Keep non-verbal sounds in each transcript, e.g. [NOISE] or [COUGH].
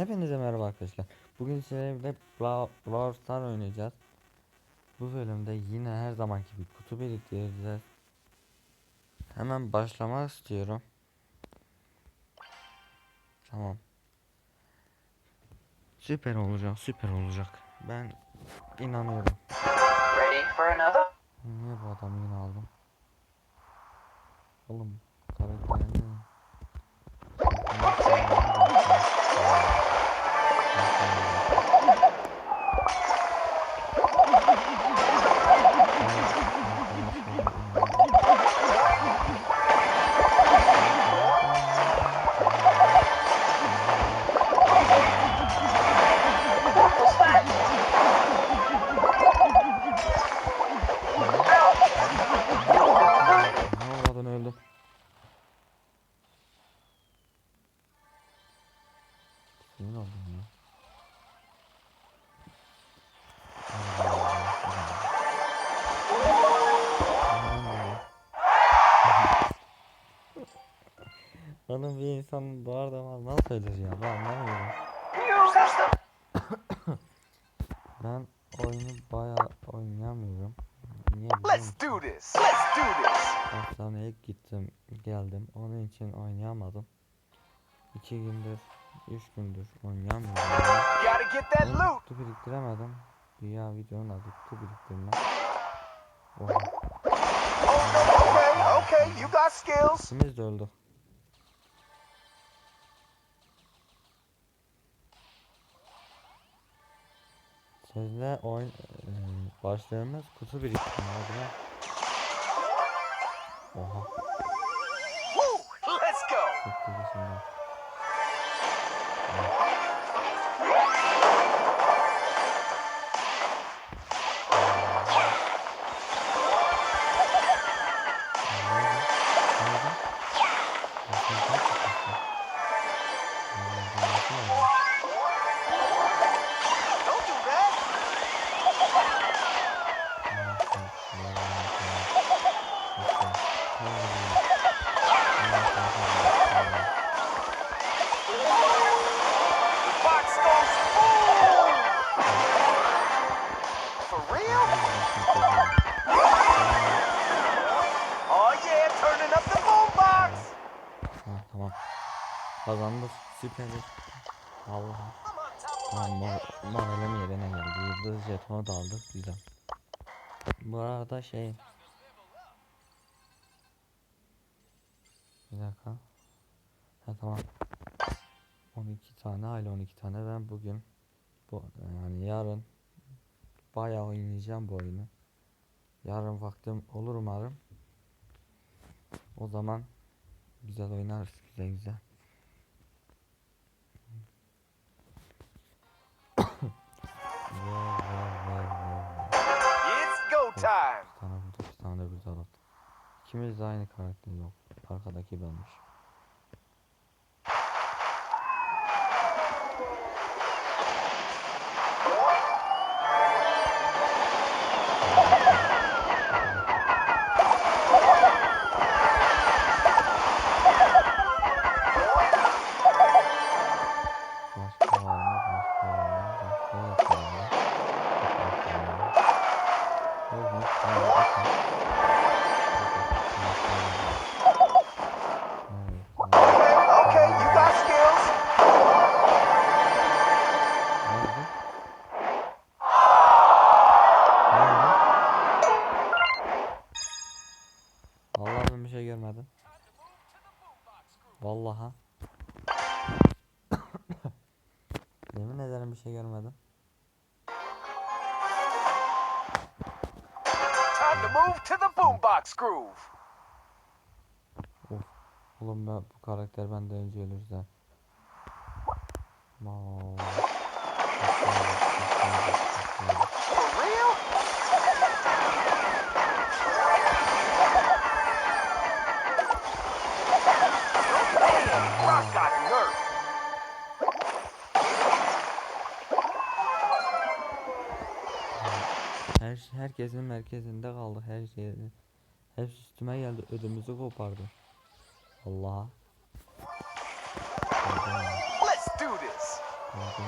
Hepinize merhaba arkadaşlar. Bugün sizlerle Brawl Stars oynayacağız. Bu bölümde yine her zamanki bir kutu biriktireceğiz. Hemen başlamak istiyorum. Tamam. Süper olacak, süper olacak. Ben inanıyorum. Ready for another? Niye bu adamı yine aldım? Oğlum karakterini insan doğar damaz nasıl ölür ya ben anlamıyorum. [COUGHS] Ben oyunu bayağı oynayamıyorum. Niye Let's do this. Let's do this. Hastaneye gittim geldim onun için oynayamadım. İki gündür, üç gündür oynayamıyorum. Gotta get that loot. kutu biriktiremedim. Dünya videonun adı kutu biriktirme. Oha. Okay, okay. You got skills. İkimiz de öldü. Sözde oyun e, başlığımız kutu biriktirme adına. Oha. Let's go. Siktir Kazandık. Top of Tamam mor, moralim yerine geldi. Yıldız jetonu da aldık. Güzel. Bu arada şey... Bir dakika. Ha tamam. 12 tane hala 12 tane ben bugün bu yani yarın bayağı oynayacağım bu oyunu. Yarın vaktim olur umarım. O zaman güzel oynarız güzel güzel. It's go time. Bir tane bir tane de burada. İkimiz de aynı karakter yok. Arkadaki benmiş. Vallaha. [COUGHS] Yemin ederim bir şey görmedim. Time to move to the boombox groove. Oğlum ben bu karakter benden önce ölürse. Wow. Her herkesin merkezinde kaldı her şey. Hepsi üstüme geldi ödümüzü kopardı. Allah. Let's do this. Rocket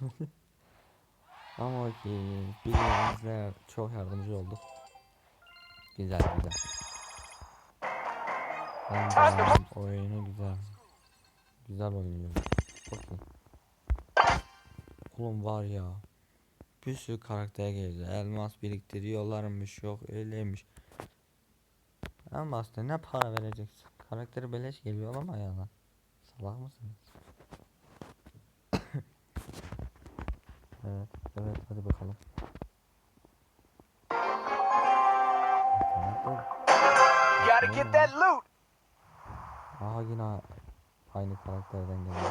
[LAUGHS] Ama ki birbirimizle çok yardımcı olduk. Güzel güzel. Ben beğendim. oyunu güzel. Güzel oynuyor. İyi. Oğlum var ya. Bir sürü karakter geldi. Elmas biriktiriyorlarmış yok öyleymiş. Elmas ne para vereceksin? Karakteri beleş geliyor ama ya lan. Salak mısınız? Evet, evet hadi bakalım. Gotta get that loot! Aha yine aynı karakterden geliyor.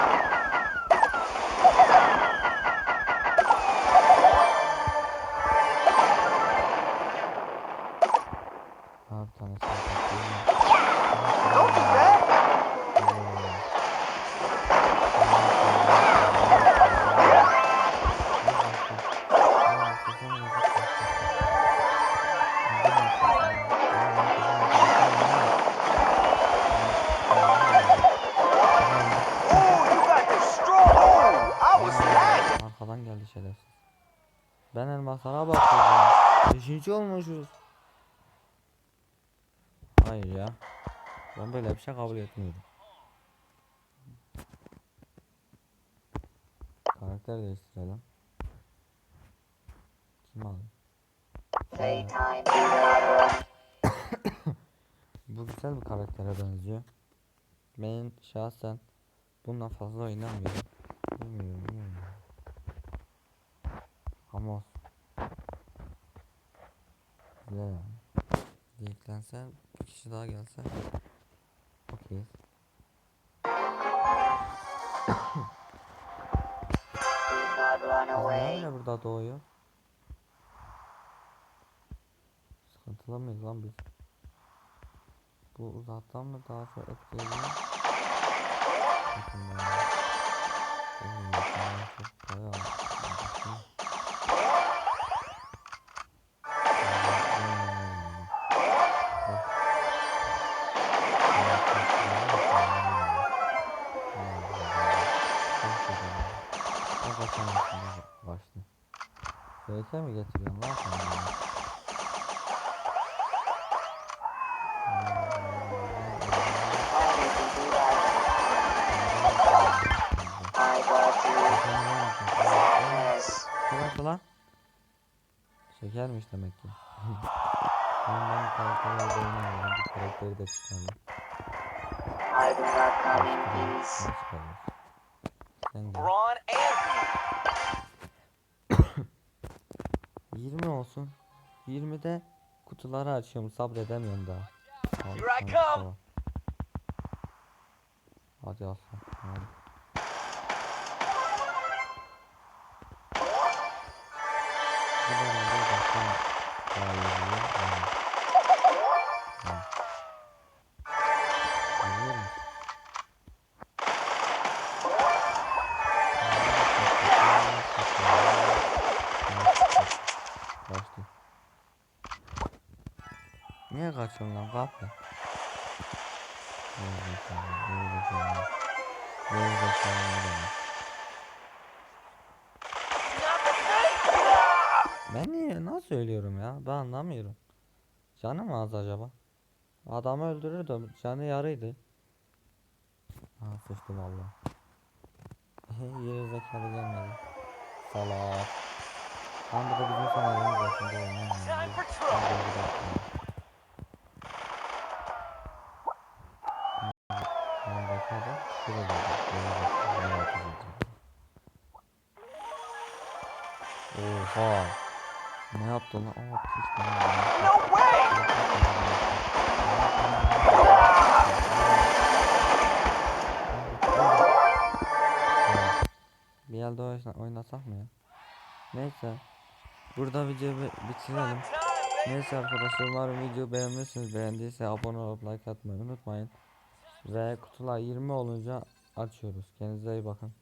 Hayır ya. Ben böyle bir şey kabul etmiyorum. Karakter değiştirelim. Kim aldı? [COUGHS] Bu güzel bir karaktere benziyor. Ben şahsen bundan fazla oynamıyorum. Bilmiyorum, bilmiyorum. Ama olsun. Güzel yani. Yeklense kişi daha gelse away. niye burada doğuyor? Sıkıntılı mıyız lan biz? Bu uzaktan mı daha çok? Bilmiyorum, yakından çok bayağı did you do that? I got you. Yes. Şurası lan. Şekermiş demek ki. ben ben karakterleri oynamıyorum. Bu karakteri de çıkardım. I do not come Braun and 20 olsun. 20'de kutuları açıyorum. Sabredemiyorum daha. Al, Here I come. Hadi aslan. Hadi. Bu da herhalde uzaktan Niye kaçıyorsun lan adam. Ben niye nasıl söylüyorum ya? Ben anlamıyorum. Canı mı az acaba? Adamı öldürürdüm. Canı yarıydı. Ha sıçtı valla. Yeri zekalı gelmedi. Salak. Tam da bizim sanayimiz aslında ya? Neyse. Burada videoyu bi- bitirelim. Neyse arkadaşlar umarım video beğenmişsiniz. Beğendiyse abone olup like atmayı unutmayın. Ve kutular 20 olunca açıyoruz. Kendinize iyi bakın.